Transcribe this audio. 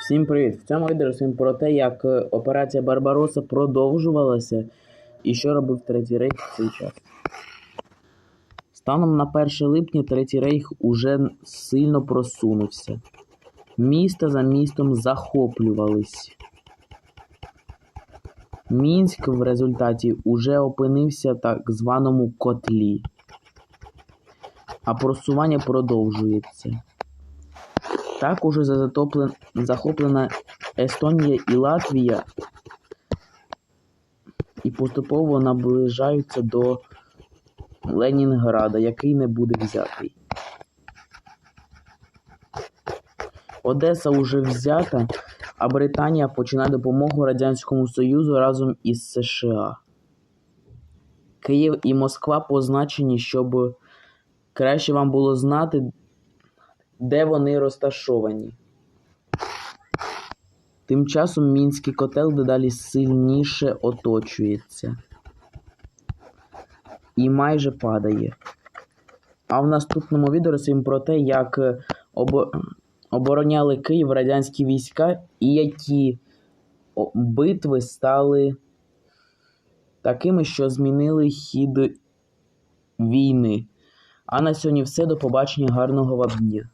Всім привіт! В цьому відео розповім про те, як е, операція Барбароса продовжувалася і що робив Третій Рейх в цей час. Станом на 1 липня Третій Рейх уже сильно просунувся. Місто за містом захоплювались. Мінськ в результаті уже опинився в так званому котлі. А просування продовжується. Так уже затоплен... захоплена Естонія і Латвія і поступово наближаються до Ленінграда, який не буде взятий. Одеса вже взята, а Британія починає допомогу Радянському Союзу разом із США. Київ і Москва позначені, щоб краще вам було знати, де вони розташовані. Тим часом мінський котел дедалі сильніше оточується і майже падає. А в наступному відео розповім про те, як е, обо... обороняли Київ радянські війська і які битви стали такими, що змінили хід війни. А на сьогодні все. До побачення, гарного вам дня.